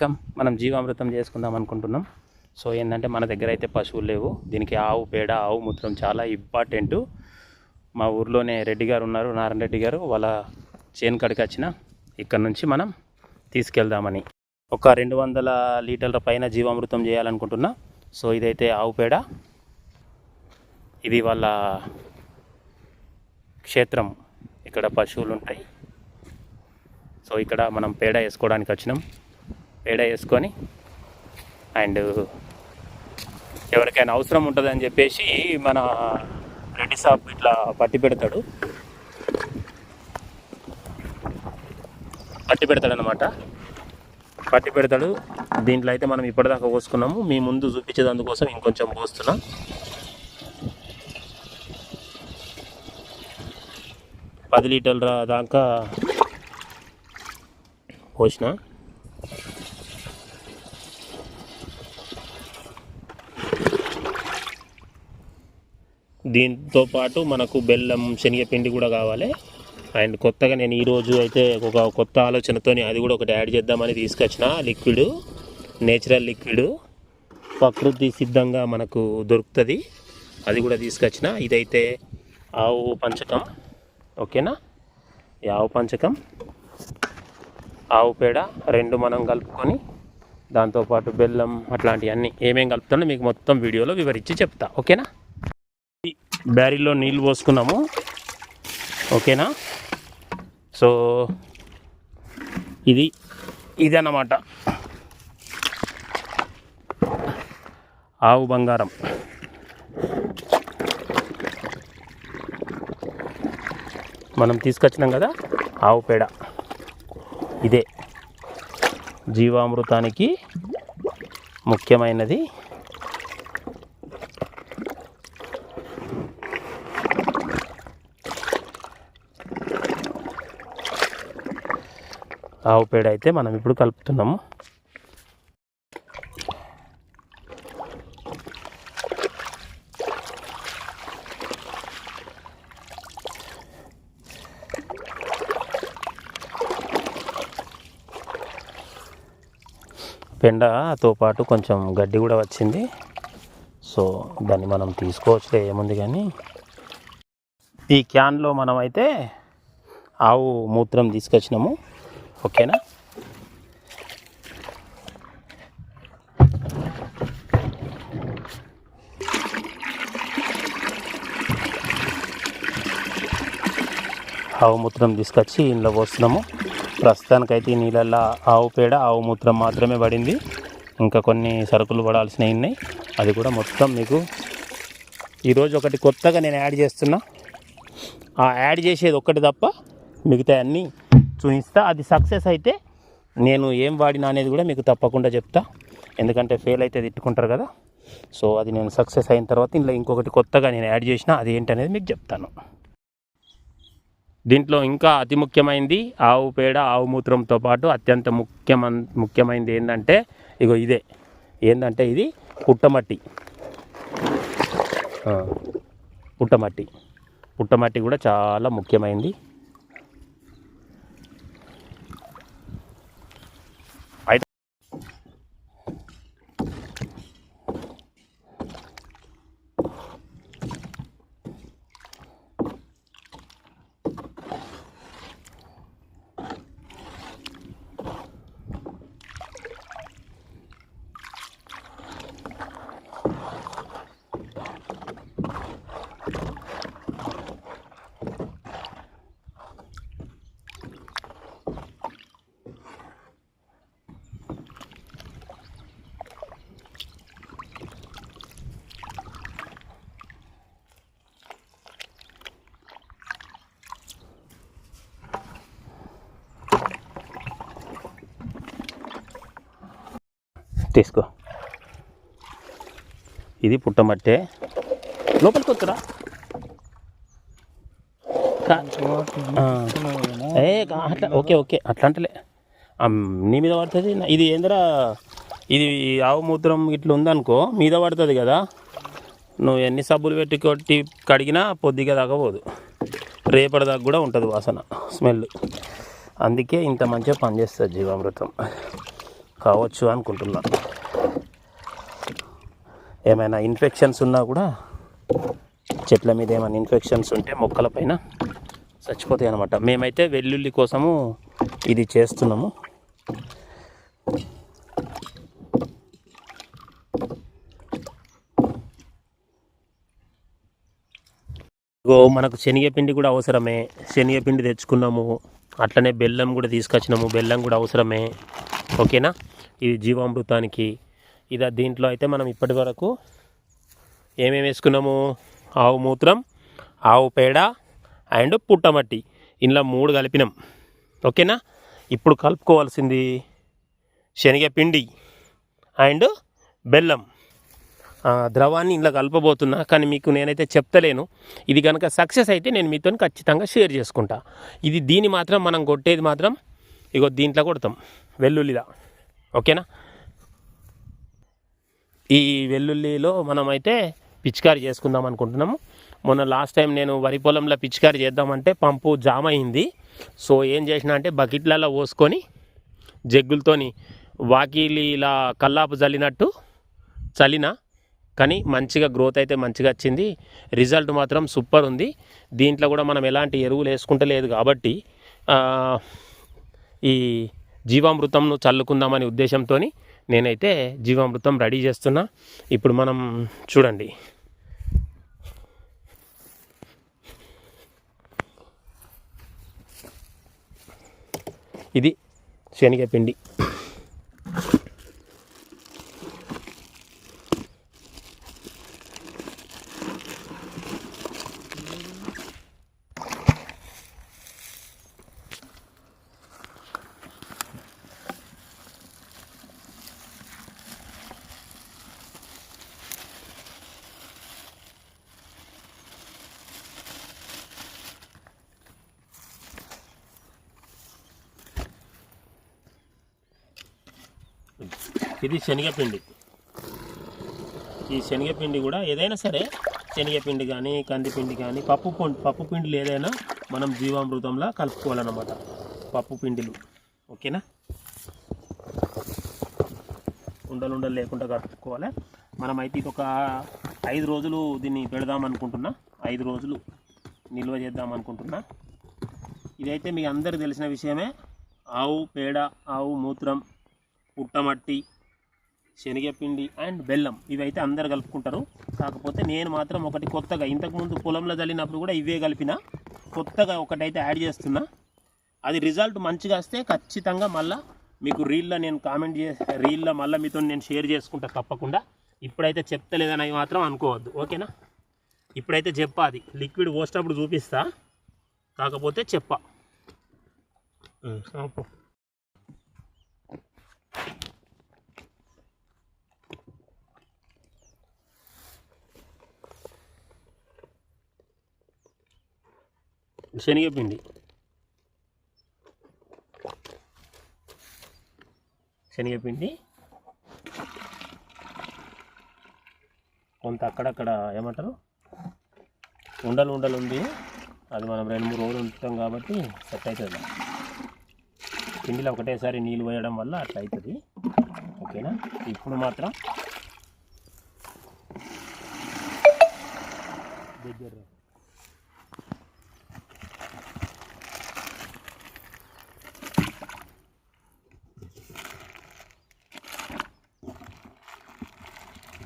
Come మనం జీవామృతం చేసుకుందాం అనుకుంటున్నాం. సో ఏంటంటే మన దగ్గర అయితే పశువులు లేవు. దీనికి ఆవు పేడ ఆవు మూత్రం చాలా ఇంపార్టెంట్ మా ఊర్లోనే రెడ్డి గారు ఉన్నారు నారాయణ రెడ్డి గారు. వాళ్ళ చేను కడికి వచ్చిన ఇక్కడ నుంచి మనం తీసుకెళ్దామని. ఒక రెండు వందల లీటర్ల పైన జీవామృతం చేయాలనుకుంటున్నా. సో ఇదైతే ఆవు పేడ. ఇది వాళ్ళ క్షేత్రం. ఇక్కడ పశువులు ఉంటాయి. సో ఇక్కడ మనం పేడ వేసుకోవడానికి వచ్చినాం. పేడ వేసుకొని అండ్ ఎవరికైనా అవసరం ఉంటుందని చెప్పేసి మన రెడ్డి షాప్ ఇట్లా పట్టి పెడతాడు. పట్టి పెడతాడు అనమాట పట్టి పెడతాడు. దీంట్లో అయితే మనం ఇప్పటిదాకా పోసుకున్నాము. మీ ముందు చూపించేదందుకోసం ఇంకొంచెం పోస్తున్నాం. పది లీటర్ల దాకా పోసిన. దీంతో పాటు మనకు బెల్లం శనగపిండి కూడా కావాలి. అండ్ కొత్తగా నేను ఈరోజు అయితే ఒక కొత్త ఆలోచనతోని అది కూడా ఒకటి యాడ్ చేద్దామని తీసుకొచ్చిన లిక్విడ్ నేచురల్ లిక్విడ్. ప్రకృతి సిద్ధంగా మనకు దొరుకుతుంది. అది కూడా తీసుకొచ్చిన. ఇదైతే ఆవు పంచకం. ఓకేనా? ఈ ఆవు పంచకం ఆవు పేడ రెండు మనం కలుపుకొని దాంతోపాటు బెల్లం అట్లాంటివన్నీ ఏమేం కలుపుతానో మీకు మొత్తం వీడియోలో వివరించి చెప్తా. ఓకేనా? బ్యారీలో నీళ్ళు పోసుకున్నాము. ఓకేనా? సో ఇది ఇది అన్నమాట ఆవు బంగారం. మనం తీసుకొచ్చినాం కదా ఆవు పేడ. ఇదే జీవామృతానికి ముఖ్యమైనది. ఆవు పేడ అయితే మనం ఇప్పుడు కలుపుతున్నాము. పెండతో పాటు కొంచెం గడ్డి కూడా వచ్చింది. సో దాన్ని మనం తీసుకోవచ్చులే ఏముంది కానీ. ఈ క్యాన్లో మనం అయితే ఆవు మూత్రం తీసుకొచ్చినాము. ఓకేనా? ఆవు మూత్రం తీసుకొచ్చి ఇంట్లో పోస్తున్నాము. ప్రస్తుతానికైతే ఈ నీళ్ళల్లో ఆవు పేడ ఆవు మూత్రం మాత్రమే పడింది. ఇంకా కొన్ని సరుకులు పడాల్సినవి ఉన్నాయి. అది కూడా మొత్తం మీకు ఈరోజు ఒకటి కొత్తగా నేను యాడ్ చేస్తున్నా. ఆ యాడ్ చేసేది ఒక్కటి తప్ప మిగతా అన్నీ చూపిస్తా. అది సక్సెస్ అయితే నేను ఏం వాడినా అనేది కూడా మీకు తప్పకుండా చెప్తా. ఎందుకంటే ఫెయిల్ అయితే తిట్టుకుంటారు కదా. సో అది నేను సక్సెస్ అయిన తర్వాత ఇందులో ఇంకొకటి కొత్తగా నేను యాడ్ చేసిన అది ఏంటనేది మీకు చెప్తాను. దీంట్లో ఇంకా అతి ముఖ్యమైనది ఆవు పేడ ఆవు మూత్రంతో పాటు అత్యంత ముఖ్యమం ముఖ్యమైనది ఏంటంటే ఇగో ఇదే. ఏంటంటే ఇది? పుట్టమట్టి. పుట్టమట్టి. పుట్టమట్టి కూడా చాలా ముఖ్యమైనది తీసుకో ఇది పుట్టమట్టే. లోపలికి వచ్చరా. ఏ అట్లా ఓకే ఓకే అట్లా అంటలే నీ మీద పడుతుంది ఇది ఏందిరా? ఇది ఆవు మూత్రం ఇట్లా ఉందనుకో మీద పడుతుంది కదా. నువ్వు ఎన్ని సబ్బులు పెట్టి కొట్టి కడిగినా పొద్దుగా తగ్గబోదు రేపటి రేపటిదాకా కూడా ఉంటుంది వాసన స్మెల్. అందుకే ఇంత మంచిగా పనిచేస్తుంది జీవామృతం. కావచ్చు అనుకుంటున్నాను ఏమైనా ఇన్ఫెక్షన్స్ ఉన్నా కూడా చెట్ల మీద ఏమైనా ఇన్ఫెక్షన్స్ ఉంటే మొక్కల పైన చచ్చిపోతాయి అనమాట మేమైతే వెల్లుల్లి కోసము ఇది చేస్తున్నాము. ఇగో మనకు శనగపిండి కూడా అవసరమే. శనగపిండి తెచ్చుకున్నాము. అట్లనే బెల్లం కూడా తీసుకొచ్చినాము. బెల్లం కూడా అవసరమే. ఓకేనా? ఇది జీవామృతానికి. ఇదా దీంట్లో అయితే మనం ఇప్పటి వరకు ఏమేమి వేసుకున్నాము? ఆవు మూత్రం ఆవు పేడ అండ్ పుట్టమట్టి. ఇందులో మూడు కలిపినాం. ఓకేనా? ఇప్పుడు కలుపుకోవాల్సింది శనగపిండి అండ్ బెల్లం. ద్రవాన్ని ఇంట్లో కలపబోతున్నా కానీ మీకు నేనైతే చెప్తలేను. ఇది కనుక సక్సెస్ అయితే నేను మీతో ఖచ్చితంగా షేర్ చేసుకుంటా. ఇది దీన్ని మాత్రం మనం కొట్టేది మాత్రం ఇగో దీంట్లో కొడతాం. వెల్లుల్లిలా. ఓకేనా? ఈ వెల్లుల్లిలో మనమైతే పిచికారి చేసుకుందాం అనుకుంటున్నాము. మొన్న లాస్ట్ టైం నేను వరి పొలంలో పిచికారి చేద్దామంటే పంపు జామ్ అయింది. సో ఏం చేసిన అంటే బకెట్లలో పోసుకొని జగ్గులతోని వాకిలి ఇలా కల్లాపు చల్లినట్టు చల్లిన కానీ మంచిగా గ్రోత్ అయితే మంచిగా వచ్చింది. రిజల్ట్ మాత్రం సూపర్ ఉంది. దీంట్లో కూడా మనం ఎలాంటి ఎరువులు వేసుకుంటలేదు కాబట్టి ఈ జీవామృతంను చల్లుకుందామనే ఉద్దేశంతో నేనైతే జీవామృతం రెడీ చేస్తున్నా. ఇప్పుడు మనం చూడండి. ఇది శనగపిండి. ఇది శనగపిండి. ఈ శనగపిండి కూడా ఏదైనా సరే శనగపిండి కానీ కందిపిండి కానీ పప్పు పప్పు పిండిలు ఏదైనా మనం జీవామృతంలో కలుపుకోవాలన్నమాట. పప్పు పిండిలు. ఓకేనా? ఉండలు ఉండలు లేకుండా కలుపుకోవాలి? మనం అయితే ఇది ఒక ఐదు రోజులు దీన్ని పెడదాం అనుకుంటున్నా ఐదు రోజులు నిల్వ చేద్దాం అనుకుంటున్నా ఇదైతే మీకు అందరికి తెలిసిన విషయమే. ఆవు పేడ ఆవు మూత్రం పుట్టమట్టి శనగపిండి అండ్ బెల్లం ఇవైతే అందరు కలుపుకుంటారు. కాకపోతే నేను మాత్రం ఒకటి కొత్తగా ఇంతకుముందు పొలంలో చల్లినప్పుడు కూడా ఇవే కలిపిన కొత్తగా ఒకటైతే యాడ్ చేస్తున్నా. అది రిజల్ట్ మంచిగా వస్తే ఖచ్చితంగా మళ్ళీ మీకు రీల్లో నేను కామెంట్ చే రీల్లో మళ్ళీ మీతో నేను షేర్ చేసుకుంటా తప్పకుండా. ఇప్పుడైతే చెప్తలేదని మాత్రం అనుకోవద్దు. ఓకేనా? ఇప్పుడైతే చెప్పా అది. లిక్విడ్ పోసేటప్పుడు చూపిస్తా. కాకపోతే చెప్పా. శనగపిండి. శనగపిండి. కొంత అక్కడక్కడ ఏమంటారు? ఉండలు ఉండలు ఉంది అది మనం రెండు మూడు రోజులు ఉంచుతాం కాబట్టి సెట్ అవుతుంది పిండిలో ఒకటేసారి నీళ్ళు పోయడం వల్ల అట్లా అవుతుంది ఓకేనా? ఇప్పుడు మాత్రం దగ్గర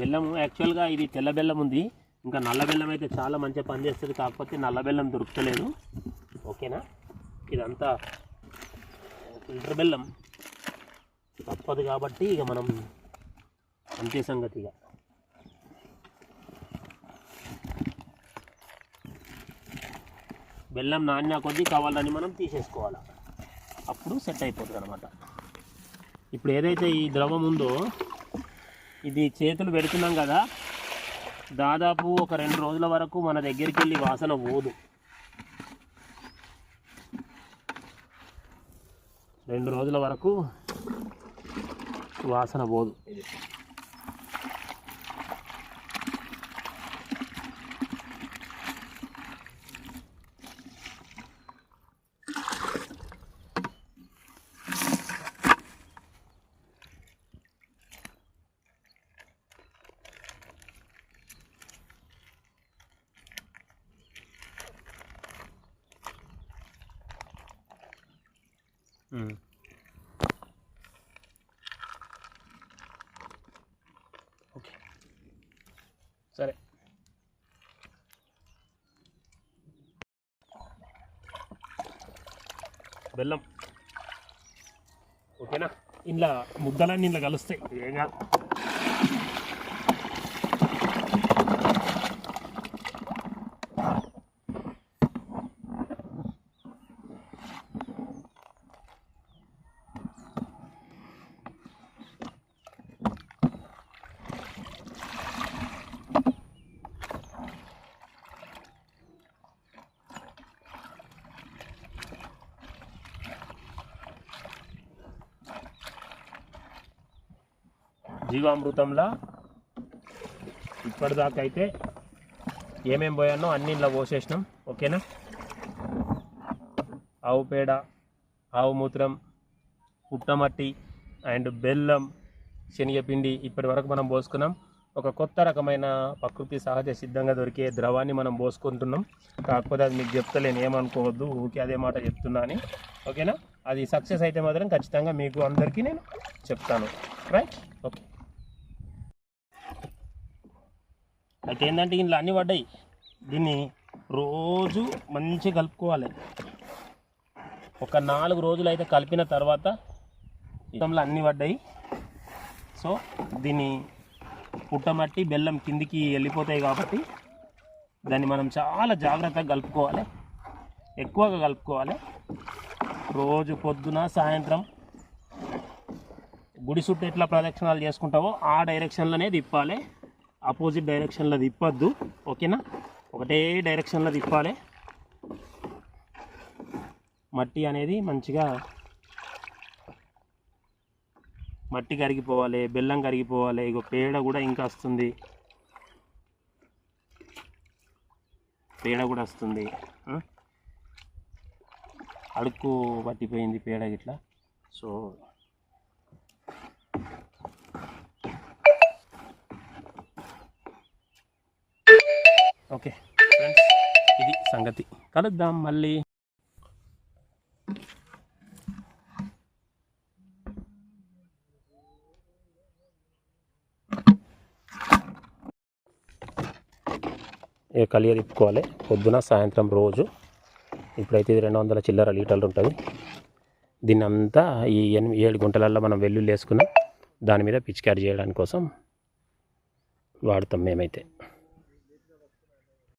బెల్లం యాక్చువల్గా ఇది తెల్ల బెల్లం ఉంది. ఇంకా నల్ల బెల్లం అయితే చాలా మంచిగా పనిచేస్తుంది. కాకపోతే నల్ల బెల్లం దొరుకుతలేదు. ఓకేనా? ఇదంతా ఫిల్టర్ బెల్లం. తప్పదు కాబట్టి ఇక మనం అంతే సంగతి ఇక. బెల్లం నాణ్య కొద్దీ కావాలని మనం తీసేసుకోవాలి. అప్పుడు సెట్ అయిపోతుంది అనమాట ఇప్పుడు ఏదైతే ఈ ద్రవం ఉందో ఇది చేతులు పెడుతున్నాం కదా దాదాపు ఒక రెండు రోజుల వరకు మన దగ్గరికి వెళ్ళి వాసన పోదు. రెండు రోజుల వరకు వాసన పోదు. సరే. బెల్లం. ఓకేనా? ఇంట్లో ముద్దలన్నీ ఇంట్లో కలుస్తాయి. ఏం కాదు. జీవామృతంలా ఇప్పటిదాకా అయితే ఏమేం పోయానో అన్ని ఇలా పోసేసినాం. ఓకేనా? ఆవు పేడ ఆవు మూత్రం పుట్టమట్టి అండ్ బెల్లం శనగపిండి ఇప్పటి వరకు మనం పోసుకున్నాం. ఒక కొత్త రకమైన ప్రకృతి సహజ సిద్ధంగా దొరికే ద్రవాన్ని మనం పోసుకుంటున్నాం. కాకపోతే అది మీకు చెప్తలేను ఏమనుకోవద్దు ఊకే అదే మాట చెప్తున్నా అని. ఓకేనా? అది సక్సెస్ అయితే మాత్రం ఖచ్చితంగా మీకు అందరికీ నేను చెప్తాను. రైట్? ఓకే. అయితే ఏంటంటే ఇంట్లో అన్నీ పడ్డాయి. దీన్ని రోజు మంచిగా కలుపుకోవాలి. ఒక నాలుగు రోజులు అయితే కలిపిన తర్వాత ఇతంలో అన్నీ పడ్డాయి. సో దీన్ని పుట్టమట్టి బెల్లం కిందికి వెళ్ళిపోతాయి కాబట్టి దాన్ని మనం చాలా జాగ్రత్తగా కలుపుకోవాలి. ఎక్కువగా కలుపుకోవాలి. రోజు పొద్దున సాయంత్రం గుడి చుట్టూ ఎట్లా ప్రదక్షిణాలు చేసుకుంటావో ఆ డైరెక్షన్లోనే తిప్పాలి. ఆపోజిట్ డైరెక్షన్లో తిప్పొద్దు ఓకేనా ఒకటే డైరెక్షన్లో తిప్పాలి. మట్టి అనేది మంచిగా మట్టి కరిగిపోవాలి బెల్లం కరిగిపోవాలి ఇగో పేడ కూడా ఇంకా వస్తుంది. పేడ కూడా వస్తుంది అడుక్కు పట్టిపోయింది పేడ గిట్లా. So okay. ఫ్రెండ్స్ ఇది సంగతి. కలుద్దాం మళ్ళీ. ఇక కలియ తిప్పుకోవాలి. పొద్దున సాయంత్రం రోజు. ఇప్పుడైతే ఇది రెండు వందల చిల్లర లీటర్లు ఉంటుంది. దీన్ని అంతా ఈ ఎనిమిది ఏడు గుంటలల్లో మనం వెల్లుల్లి వేసుకున్నాం. దాని మీద పిచికారి చేయడానికి కోసం వాడతాం మేమైతే.